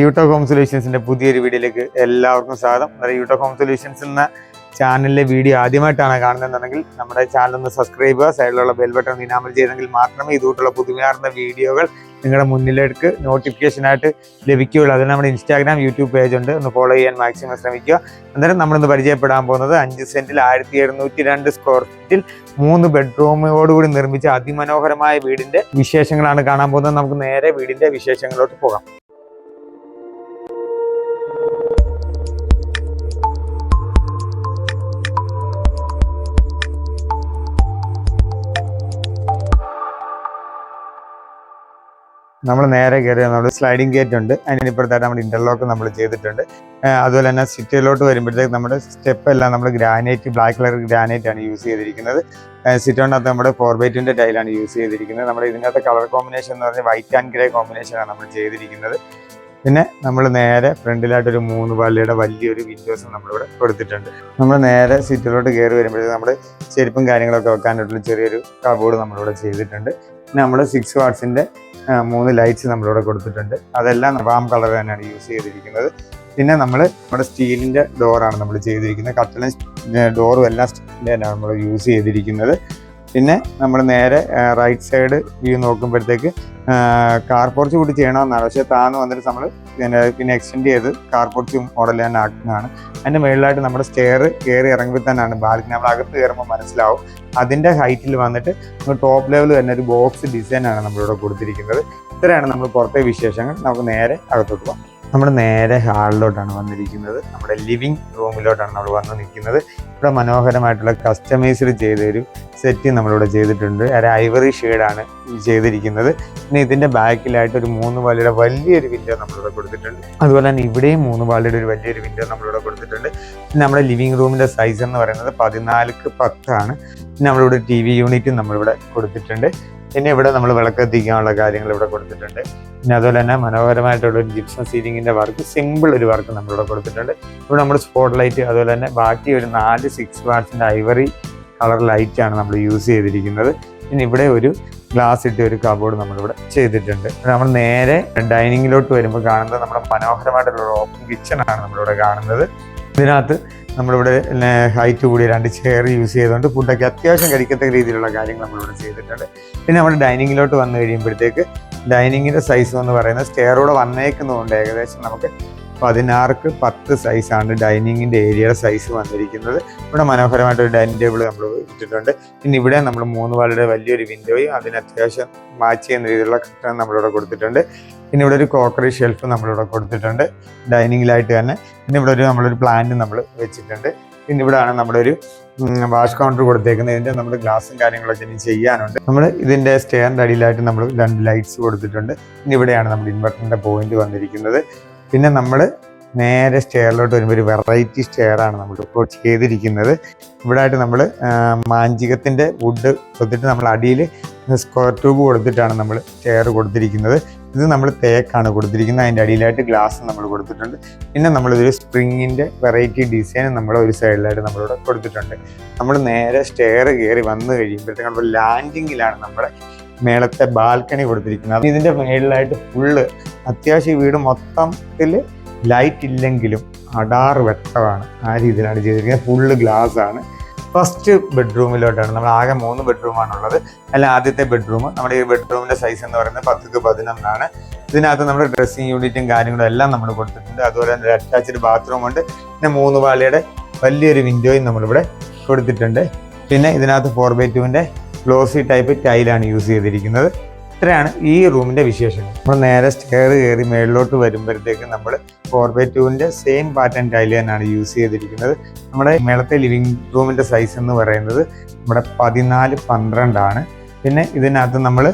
യൂട്ടോ home സൊല്യൂഷൻസിന്റെ പുതിയൊരു വീഡിയോയിലേക്ക് എല്ലാവർക്കും സ്വാഗതം. യൂട്ടോ ഹോം സൊല്യൂഷൻസ് എന്ന ചാനലിലെ വീഡിയോ ആദ്യമായിട്ടാണ് കാണുന്നതെന്നുണ്ടെങ്കിൽ നമ്മുടെ ചാനൽ ഒന്ന് സബ്സ്ക്രൈബ് ചെയ്യുക സൈഡിലുള്ള ബെൽ ബട്ടൺ ഇനാമൽ ചെയ്തെങ്കിൽ മാത്രമേ ഇതുകൊണ്ടുള്ള പുതുമയാർന്ന വീഡിയോകൾ നിങ്ങളുടെ മുന്നിലേക്ക് നോട്ടിഫിക്കേഷൻ ആയിട്ട് ലഭിക്കുകയുള്ളൂ. അതിന് നമ്മുടെ ഇൻസ്റ്റാഗ്രാം യൂട്യൂബ് പേജ് ഉണ്ട്. ഒന്ന് ഫോളോ ചെയ്യാൻ മാക്സിമം ശ്രമിക്കുക. അന്നേരം നമ്മളിന്ന് പരിചയപ്പെടാൻ പോകുന്നത് അഞ്ച് സെന്റിൽ ആയിരത്തി എഴുന്നൂറ്റി രണ്ട് സ്ക്വയർ ഫീറ്റിൽ മൂന്ന് ബെഡ്റൂമോടുകൂടി നിർമ്മിച്ച അതിമനോഹരമായ വീടിന്റെ വിശേഷങ്ങളാണ് കാണാൻ പോകുന്നത്. നമുക്ക് നേരെ വീടിന്റെ വിശേഷങ്ങളിലോട്ട് പോകാം. നമ്മൾ നേരെ കയറി നമ്മൾ സ്ലൈഡിംഗ് ഗേറ്റ് ഉണ്ട്. അതിനിപ്പുറത്തായിട്ട് നമ്മുടെ ഇന്റർലോക്ക് നമ്മൾ ചെയ്തിട്ടുണ്ട്. അതുപോലെ തന്നെ സിറ്റിയിലോട്ട് വരുമ്പോഴത്തേക്ക് നമ്മുടെ സ്റ്റെപ്പ് എല്ലാം നമ്മൾ ഗ്രാനൈറ്റ് ബ്ലാക്ക് കളർ ഗ്രാനൈറ്റ് ആണ് യൂസ് ചെയ്തിരിക്കുന്നത്. സിറ്റോണിനകത്ത് നമ്മുടെ ഫോർ ബൈ ടുവിന്റെ ടൈലാണ് യൂസ് ചെയ്തിരിക്കുന്നത്. നമ്മുടെ ഇതിനകത്ത് കളർ കോമ്പിനേഷൻ എന്ന് പറഞ്ഞാൽ വൈറ്റ് ആൻഡ് ഗ്രേ കോമ്പിനേഷനാണ് നമ്മൾ ചെയ്തിരിക്കുന്നത്. പിന്നെ നമ്മൾ നേരെ ഫ്രണ്ടിലായിട്ടൊരു മൂന്ന് പള്ളിയുടെ വലിയൊരു വിൻഡോസ് നമ്മളിവിടെ കൊടുത്തിട്ടുണ്ട്. നമ്മൾ നേരെ സിറ്റിലോട്ട് കയറി വരുമ്പോഴത്തേക്ക് നമ്മൾ ചെരുപ്പും കാര്യങ്ങളൊക്കെ വെക്കാനായിട്ടുള്ള ചെറിയൊരു കബോർഡ് നമ്മളിവിടെ ചെയ്തിട്ടുണ്ട്. പിന്നെ നമ്മൾ സിക്സ് വാട്ട്സിന്റെ മൂന്ന് ലൈറ്റ്സ് നമ്മളിവിടെ കൊടുത്തിട്ടുണ്ട്. അതെല്ലാം വാം കളർ തന്നെയാണ് യൂസ് ചെയ്തിരിക്കുന്നത്. പിന്നെ നമ്മൾ നമ്മുടെ സ്റ്റീലിന്റെ ഡോറാണ് നമ്മൾ ചെയ്തിരിക്കുന്നത്. കട്ടലും ഡോറും എല്ലാം സ്റ്റീലിന്റെ തന്നെയാണ് നമ്മൾ യൂസ് ചെയ്തിരിക്കുന്നത്. പിന്നെ നമ്മൾ നേരെ റൈറ്റ് സൈഡ് വ്യൂ നോക്കുമ്പോഴത്തേക്ക് കാർ പോർച്ച് കൂടി ചെയ്യണമെന്നാണ്. പക്ഷേ താന്ന് വന്നിട്ട് നമ്മൾ പിന്നെ പിന്നെ എക്സ്റ്റെൻഡ് ചെയ്ത് കാർ പോർച്ച് മോഡൽ തന്നെ ആക്കുന്നതാണ്. അതിന്റെ മുകളിലായിട്ട് നമ്മുടെ സ്റ്റെയർ കയറി ഇറങ്ങുമ്പോൾ തന്നെയാണ് ബാൽക്കണി നമ്മൾ അകത്ത് കയറുമ്പോൾ മനസ്സിലാവും അതിന്റെ ഹൈറ്റിൽ വന്നിട്ട് ടോപ്പ് ലെവൽ തന്നെ ഒരു ബോക്സ് ഡിസൈനാണ് നമ്മളിവിടെ കൊടുത്തിരിക്കുന്നത്. ഇത്രയാണ് നമ്മൾ പുറത്തെ വിശേഷങ്ങൾ. നമുക്ക് നേരെ അകത്തോട്ട് പോകാം. നമ്മൾ നേരെ ഹാളിലോട്ടാണ് വന്നിരിക്കുന്നത്. നമ്മുടെ ലിവിങ് റൂമിലോട്ടാണ് നമ്മൾ വന്ന് നിൽക്കുന്നത്. ഇവിടെ മനോഹരമായിട്ടുള്ള കസ്റ്റമൈസ്ഡ് ചെയ്തൊരു സെറ്റ് നമ്മളിവിടെ ചെയ്തിട്ടുണ്ട്. ഒരു ഐവറി ഷെയ്ഡാണ് ചെയ്തിരിക്കുന്നത്. പിന്നെ ഇതിന്റെ ബാക്കിലായിട്ട് ഒരു മൂന്ന് പാളിയുടെ വലിയൊരു വിൻഡോ നമ്മളിവിടെ കൊടുത്തിട്ടുണ്ട്. അതുപോലെ തന്നെ ഇവിടെയും മൂന്ന് പാളിയുടെ ഒരു വലിയൊരു വിൻഡോ നമ്മളിവിടെ കൊടുത്തിട്ടുണ്ട്. പിന്നെ നമ്മുടെ ലിവിങ് റൂമിന്റെ സൈസ് എന്ന് പറയുന്നത് പതിനാലിക്ക് പത്താണ്. പിന്നെ നമ്മളിവിടെ ടി വി യൂണിറ്റും നമ്മളിവിടെ കൊടുത്തിട്ടുണ്ട്. പിന്നെ ഇവിടെ നമ്മൾ വിളക്ക് എത്തിക്കാനുള്ള കാര്യങ്ങൾ ഇവിടെ കൊടുത്തിട്ടുണ്ട്. പിന്നെ അതുപോലെ തന്നെ മനോഹരമായിട്ടുള്ള ഒരു ജിപ്സം സീലിങ്ങിന്റെ വർക്ക് സിമ്പിൾ ഒരു വർക്ക് നമ്മളിവിടെ കൊടുത്തിട്ടുണ്ട്. ഇവിടെ നമ്മൾ സ്പോട്ട് ലൈറ്റ് അതുപോലെ തന്നെ ബാക്കി ഒരു നാല് സിക്സ് വാട്ട്സിന്റെ ഐവറി കളർ ലൈറ്റ് ആണ് നമ്മൾ യൂസ് ചെയ്തിരിക്കുന്നത്. പിന്നെ ഇവിടെ ഒരു ഗ്ലാസ് ഇട്ട് ഒരു കബോർഡ് നമ്മളിവിടെ ചെയ്തിട്ടുണ്ട്. നമ്മൾ നേരെ ഡൈനിങ്ങിലോട്ട് വരുമ്പോൾ കാണുന്നത് നമ്മുടെ മനോഹരമായിട്ടുള്ള ഓപ്പൺ കിച്ചൺ ആണ് നമ്മളിവിടെ കാണുന്നത്. ഇതിനകത്ത് നമ്മളിവിടെ ഹൈറ്റ് കൂടിയ രണ്ട് ചെയർ യൂസ് ചെയ്തുകൊണ്ട് ഫുഡൊക്കെ അത്യാവശ്യം കഴിക്കത്തക്ക രീതിയിലുള്ള കാര്യങ്ങൾ നമ്മളിവിടെ ചെയ്തിട്ടുണ്ട്. പിന്നെ നമ്മുടെ ഡൈനിങ്ങിലോട്ട് വന്നു കഴിയുമ്പോഴത്തേക്ക് ഡൈനിങ്ങിന്റെ സൈസ് എന്ന് പറയുന്നത് സ്റ്റെയറോടെ വന്നേക്കുന്നതുകൊണ്ട് ഏകദേശം നമുക്ക് പതിനാറ്ക്ക് പത്ത് സൈസാണ് ഡൈനിങ്ങിന്റെ ഏരിയയുടെ സൈസ് വന്നിരിക്കുന്നത്. ഇവിടെ മനോഹരമായിട്ട് ഒരു ഡൈനിങ് ടേബിൾ നമ്മൾ ഇട്ടിട്ടുണ്ട്. പിന്നെ ഇവിടെ നമ്മൾ മൂന്ന് പാളുടെ വലിയൊരു വിൻഡോയും അതിന് അത്യാവശ്യം മാച്ച് ചെയ്യുന്ന രീതിയിലുള്ള കട്ടൺ നമ്മളിവിടെ കൊടുത്തിട്ടുണ്ട്. പിന്നെ ഇവിടെ ഒരു ക്രോക്കറി ഷെൽഫ് നമ്മളിവിടെ കൊടുത്തിട്ടുണ്ട്. ഡൈനിങ്ങിലായിട്ട് തന്നെ. പിന്നെ ഇവിടെ ഒരു നമ്മളൊരു പ്ലാന്റ് നമ്മൾ വെച്ചിട്ടുണ്ട്. പിന്നെ ഇവിടെയാണ് നമ്മുടെ ഒരു വാഷ് കൗണ്ടർ കൊടുത്തേക്കുന്നത്. ഇതിന്റെ നമ്മുടെ ഗ്ലാസും കാര്യങ്ങളൊക്കെ ഇനി ചെയ്യാനുണ്ട്. നമ്മൾ ഇതിന്റെ സ്റ്റെയറിന്റെ അടിയിലായിട്ട് നമ്മൾ രണ്ട് ലൈറ്റ്സ് കൊടുത്തിട്ടുണ്ട്. പിന്നെ ഇവിടെയാണ് നമ്മുടെ ഇൻവെർട്ടറിന്റെ പോയിന്റ് വന്നിരിക്കുന്നത്. പിന്നെ നമ്മൾ നേരെ സ്റ്റെയറിലോട്ട് വരുമ്പോൾ ഒരു വെറൈറ്റി സ്റ്റെയറാണ് നമ്മൾ ഇപ്പോൾ ചെയ്തിരിക്കുന്നത്. ഇവിടെ ആയിട്ട് നമ്മൾ മാഞ്ചികത്തിന്റെ വുഡ് കൊടുത്തിട്ട് നമ്മൾ അടിയിൽ സ്ക്വയർ ട്യൂബ് കൊടുത്തിട്ടാണ് നമ്മൾ സ്റ്റെയർ കൊടുത്തിരിക്കുന്നത്. ഇത് നമ്മൾ തേക്കാണ് കൊടുത്തിരിക്കുന്നത്. അതിന്റെ അടിയിലായിട്ട് ഗ്ലാസ് നമ്മൾ കൊടുത്തിട്ടുണ്ട്. പിന്നെ നമ്മളിതൊരു സ്പ്രിങ്ങിന്റെ വെറൈറ്റി ഡിസൈൻ നമ്മൾ ഒരു സൈഡിലായിട്ട് നമ്മളിവിടെ കൊടുത്തിട്ടുണ്ട്. നമ്മൾ നേരെ സ്റ്റെയർ കയറി വന്നു കഴിയുമ്പോഴത്തേക്കും നമ്മൾ ലാൻഡിങ്ങിലാണ് നമ്മുടെ മേളത്തെ ബാൽക്കണി കൊടുത്തിരിക്കുന്നത്. ഇതിന്റെ മേളിലായിട്ട് ഫുള്ള് അത്യാവശ്യം വീട് മൊത്തത്തിൽ ലൈറ്റ് ഇല്ലെങ്കിലും അടാറ് വെട്ടമാണ് ആ രീതിയിലാണ് ചെയ്തിരിക്കുന്നത്. ഫുള്ള് ഗ്ലാസ് ആണ്. ഫസ്റ്റ് ബെഡ്റൂമിലോട്ടാണ്. നമ്മൾ ആകെ മൂന്ന് ബെഡ്റൂമാണുള്ളത്. അല്ല ആദ്യത്തെ ബെഡ്റൂം. നമ്മുടെ ഈ ബെഡ്റൂമിന്റെ സൈസ് എന്ന് പറയുന്നത് പത്തുക്ക് പതിനൊന്നാണ്. ഇതിനകത്ത് നമ്മുടെ ഡ്രസ്സിങ് യൂണിറ്റും കാര്യങ്ങളും എല്ലാം നമ്മൾ കൊടുത്തിട്ടുണ്ട്. അതുപോലെ തന്നെ അറ്റാച്ച്ഡ് ബാത്റൂം ഉണ്ട്. പിന്നെ മൂന്ന് പാളിയുടെ വലിയൊരു വിൻഡോയും നമ്മളിവിടെ കൊടുത്തിട്ടുണ്ട്. പിന്നെ ഇതിനകത്ത് ഫോർ ബൈ ടുവിന്റെ ഗ്ലോസി ടൈപ്പ് ടൈലാണ് യൂസ് ചെയ്തിരിക്കുന്നത്. ഇത്രയാണ് ഈ റൂമിന്റെ വിശേഷങ്ങൾ. നമ്മൾ നേരെ സ്റ്റെയർ കയറി മേളിലോട്ട് വരുമ്പോഴത്തേക്ക് നമ്മൾ ഫോർ ബൈ ടുവിന്റെ സെയിം പാറ്റേൺ ടൈൽ തന്നെയാണ് യൂസ് ചെയ്തിരിക്കുന്നത്. നമ്മുടെ മേളത്തെ ലിവിങ് റൂമിന്റെ സൈസ് എന്ന് പറയുന്നത് നമ്മുടെ പതിനാല് പന്ത്രണ്ടാണ്. പിന്നെ ഇതിനകത്ത് നമ്മൾ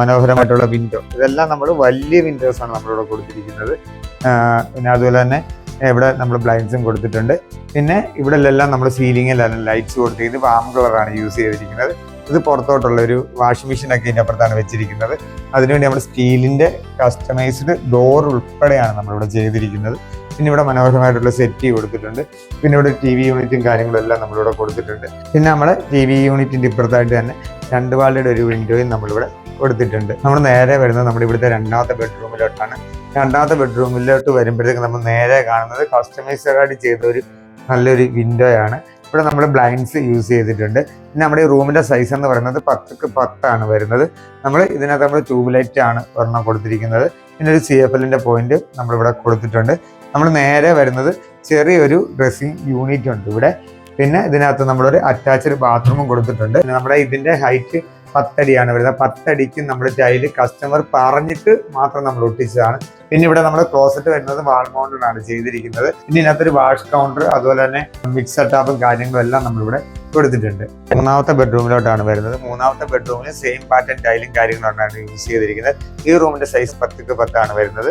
മനോഹരമായിട്ടുള്ള വിൻഡോ ഇതെല്ലാം നമ്മൾ വലിയ വിൻഡോസ് ആണ് നമ്മളിവിടെ കൊടുത്തിരിക്കുന്നത്. പിന്നെ അതുപോലെ തന്നെ ഇവിടെ നമ്മൾ ബ്ലൈൻഡ്സും കൊടുത്തിട്ടുണ്ട്. പിന്നെ ഇവിടെ എല്ലാം നമ്മൾ സീലിങ്ങിലെല്ലാം ലൈറ്റ്സ് കൊടുത്തിരിക്കുന്നത്. വാം കളറാണ് യൂസ് ചെയ്തിരിക്കുന്നത്. ഇത് പുറത്തോട്ടുള്ള ഒരു വാഷിംഗ് മെഷീൻ ഒക്കെ ഇതിന്റെ അപ്പുറത്താണ് വെച്ചിരിക്കുന്നത്. അതിനുവേണ്ടി നമ്മൾ സ്റ്റീലിന്റെ കസ്റ്റമൈസ്ഡ് ഡോർ ഉൾപ്പെടെയാണ് നമ്മളിവിടെ ചെയ്തിരിക്കുന്നത്. പിന്നെ ഇവിടെ മനോഹരമായിട്ടുള്ള സെറ്റ് കൊടുത്തിട്ടുണ്ട്. പിന്നെ ഇവിടെ ടി വി യൂണിറ്റും കാര്യങ്ങളും എല്ലാം നമ്മളിവിടെ കൊടുത്തിട്ടുണ്ട്. പിന്നെ നമ്മൾ ടി വി യൂണിറ്റിന്റെ ഇപ്പുറത്തായിട്ട് തന്നെ രണ്ട് വാളുടെ ഒരു വിൻഡോയും നമ്മളിവിടെ കൊടുത്തിട്ടുണ്ട്. നമ്മൾ നേരെ വരുന്നത് നമ്മുടെ ഇവിടുത്തെ രണ്ടാമത്തെ ബെഡ്റൂമിലോട്ടാണ് രണ്ടാമത്തെ ബെഡ്റൂമിലോട്ട് വരുമ്പോഴത്തേക്ക് നമ്മൾ നേരെ കാണുന്നത് കസ്റ്റമൈസ്ഡായിട്ട് ചെയ്ത ഒരു നല്ലൊരു വിൻഡോ ആണ്. ഇവിടെ നമ്മൾ ബ്ലൈൻഡ്സ് യൂസ് ചെയ്തിട്ടുണ്ട്. പിന്നെ നമ്മുടെ ഈ റൂമിന്റെ സൈസ് എന്ന് പറയുന്നത് പത്തക്ക് പത്താണ് വരുന്നത്. നമ്മൾ ഇതിനകത്ത് നമ്മൾ ട്യൂബ് ലൈറ്റ് ആണ് ഒരെണ്ണം കൊടുത്തിരിക്കുന്നത്. പിന്നെ ഒരു സി എഫ് എല്ലിന്റെ പോയിന്റ് നമ്മളിവിടെ കൊടുത്തിട്ടുണ്ട്. നമ്മൾ നേരെ വരുന്നത് ചെറിയൊരു ഡ്രസ്സിങ് യൂണിറ്റ് ഉണ്ട് ഇവിടെ. പിന്നെ ഇതിനകത്ത് നമ്മളൊരു അറ്റാച്ച്ഡ് ബാത്റൂമും കൊടുത്തിട്ടുണ്ട്. പിന്നെ നമ്മുടെ ഇതിന്റെ ഹൈറ്റ് പത്തടിയാണ് വരുന്നത്. പത്തടിക്ക് നമ്മൾ ടൈൽ കസ്റ്റമർ പറഞ്ഞിട്ട് മാത്രം നമ്മൾ ഒട്ടിച്ചതാണ്. പിന്നെ ഇവിടെ നമ്മൾ ക്ലോസറ്റ് വരുന്നത് വാൾ മൗണ്ടിലാണ് ചെയ്തിരിക്കുന്നത്. പിന്നെ ഇതിനകത്തൊരു വാഷ് കൗണ്ടർ അതുപോലെ തന്നെ മിക്സ് ടാപ്പും കാര്യങ്ങളും എല്ലാം നമ്മളിവിടെ കൊടുത്തിട്ടുണ്ട്. മൂന്നാമത്തെ ബെഡ്റൂമിലോട്ടാണ് വരുന്നത്. മൂന്നാമത്തെ ബെഡ്റൂമിൽ സെയിം പാറ്റേൺ ടൈലും കാര്യങ്ങളാണ് യൂസ് ചെയ്തിരിക്കുന്നത്. ഈ റൂമിന്റെ സൈസ് പത്തുക്ക് പത്താണ് വരുന്നത്.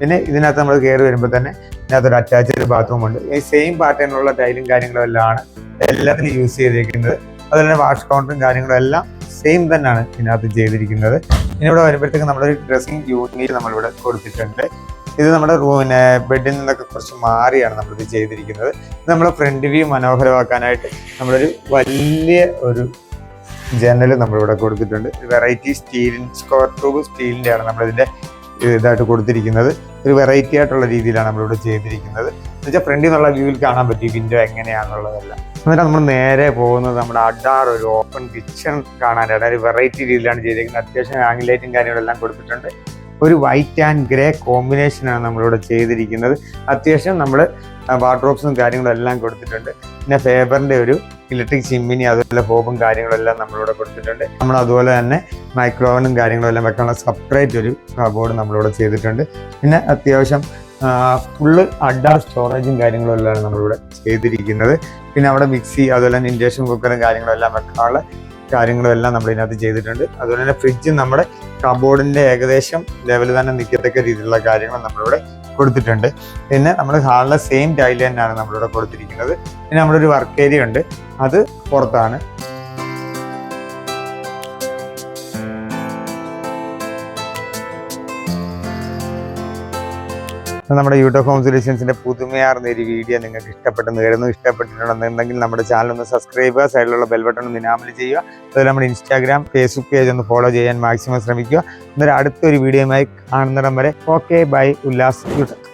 പിന്നെ ഇതിനകത്ത് നമ്മൾ കയറി വരുമ്പോൾ തന്നെ ഇതിനകത്തൊരു അറ്റാച്ച്ഡ് ബാത്റൂം ഉണ്ട്. ഈ സെയിം പാറ്റേണിലുള്ള ടൈലും കാര്യങ്ങളും എല്ലാം ആണ് എല്ലാത്തിനും യൂസ് ചെയ്തിരിക്കുന്നത്. അതുപോലെ വാഷ് കൗണ്ടറും കാര്യങ്ങളും എല്ലാം സെയിം തന്നെയാണ് ഇതിനകത്ത് ചെയ്തിരിക്കുന്നത്. ഇനി ഇവിടെ വരുമ്പോഴത്തേക്ക് നമ്മളൊരു ഡ്രസ്സിംഗ് യൂണിറ്റ് നമ്മളിവിടെ കൊടുത്തിട്ടുണ്ട്. ഇത് നമ്മുടെ റൂമിനെ ബെഡിൽ നിന്നൊക്കെ കുറച്ച് മാറിയാണ് നമ്മളിത് ചെയ്തിരിക്കുന്നത്. ഇത് നമ്മളെ ഫ്രണ്ട് വ്യൂ മനോഹരമാക്കാനായിട്ട് നമ്മളൊരു വലിയ ഒരു ജനൽ നമ്മളിവിടെ കൊടുത്തിട്ടുണ്ട്. വെറൈറ്റി സ്റ്റീലിൻ സ്ക്വയർ ട്യൂബ് സ്റ്റീലിന്റെയാണ് നമ്മളിതിന്റെ ഇതായിട്ട് കൊടുത്തിരിക്കുന്നത്. ഒരു വെറൈറ്റി ആയിട്ടുള്ള രീതിയിലാണ് നമ്മളിവിടെ ചെയ്തിരിക്കുന്നത്. വെച്ചാൽ ഫ്രണ്ടിൽ നിന്നുള്ള വ്യൂവിൽ കാണാൻ പറ്റും വിൻഡോ എങ്ങനെയാണെന്നുള്ളതെല്ലാം എന്നിട്ട് നമ്മൾ നേരെ പോകുന്നത് നമ്മുടെ അഡാർ ഒരു ഓപ്പൺ കിച്ചൺ കാണാനായിട്ട് ഒരു വെറൈറ്റി രീതിയിലാണ് ചെയ്തിരിക്കുന്നത് അത്യാവശ്യം ആംഗിലേറ്റും കാര്യങ്ങളെല്ലാം കൊടുത്തിട്ടുണ്ട്. ഒരു വൈറ്റ് ആൻഡ് ഗ്രേ കോമ്പിനേഷനാണ് നമ്മളിവിടെ ചെയ്തിരിക്കുന്നത്. അത്യാവശ്യം നമ്മൾ വാർഡ്രോബ്സും കാര്യങ്ങളും എല്ലാം കൊടുത്തിട്ടുണ്ട്. പിന്നെ ഫേബറിന്റെ ഒരു ഇലക്ട്രിക് ചിമ്മിനി അതുപോലെ ഹോബും കാര്യങ്ങളും എല്ലാം നമ്മളിവിടെ കൊടുത്തിട്ടുണ്ട്. നമ്മൾ അതുപോലെ തന്നെ മൈക്രോവനും കാര്യങ്ങളും എല്ലാം വെക്കാനുള്ള സെപ്പറേറ്റ് ഒരു ബോർഡ് നമ്മളിവിടെ ചെയ്തിട്ടുണ്ട്. പിന്നെ അത്യാവശ്യം ഫുള്ള് അഡാ സ്റ്റോറേജും കാര്യങ്ങളും എല്ലാം നമ്മളിവിടെ ചെയ്തിരിക്കുന്നത്. പിന്നെ അവിടെ മിക്സി അതുപോലെ തന്നെ ഇൻഡക്ഷൻ കുക്കറും കാര്യങ്ങളും എല്ലാം വെക്കാനുള്ള കാര്യങ്ങളും എല്ലാം നമ്മൾ ഇതിനകത്ത് ചെയ്തിട്ടുണ്ട്. അതുപോലെ തന്നെ ഫ്രിഡ്ജ് നമ്മുടെ കബോർഡിന്റെ ഏകദേശം ലെവൽ തന്നെ നിൽക്കത്തക്ക രീതിയിലുള്ള കാര്യങ്ങൾ നമ്മളിവിടെ കൊടുത്തിട്ടുണ്ട്. പിന്നെ നമ്മൾ ഹാളിലെ സെയിം ടൈൽ തന്നെയാണ് നമ്മളിവിടെ കൊടുത്തിരിക്കുന്നത്. പിന്നെ നമ്മുടെ ഒരു വർക്ക് ഏരിയ ഉണ്ട്. അത് പുറത്താണ്. നമ്മുടെ യൂട്യൂബ് ഹോം സൊല്യൂഷൻസിന്റെ പുതുമയാർന്ന ഒരു വീഡിയോ നിങ്ങൾക്ക് ഇഷ്ടപ്പെട്ടെന്ന് കരുതുന്നു. ഇഷ്ടപ്പെട്ടിട്ടുണ്ടെന്നുണ്ടെങ്കിൽ നമ്മുടെ ചാനൽ ഒന്ന് സബ്സ്ക്രൈബ് ചെയ്യുക സൈഡിലുള്ള ബെൽബട്ടൺ ഒന്ന് ഇനാമൽ ചെയ്യുക. അതുപോലെ നമ്മുടെ ഇൻസ്റ്റാഗ്രാം ഫേസ്ബുക്ക് പേജ് ഒന്ന് ഫോളോ ചെയ്യാൻ മാക്സിമം ശ്രമിക്കുക. എന്നൊരു അടുത്തൊരു വീഡിയോയുമായി കാണുന്നിടം വരെ. Okay bye Ullas YouTube.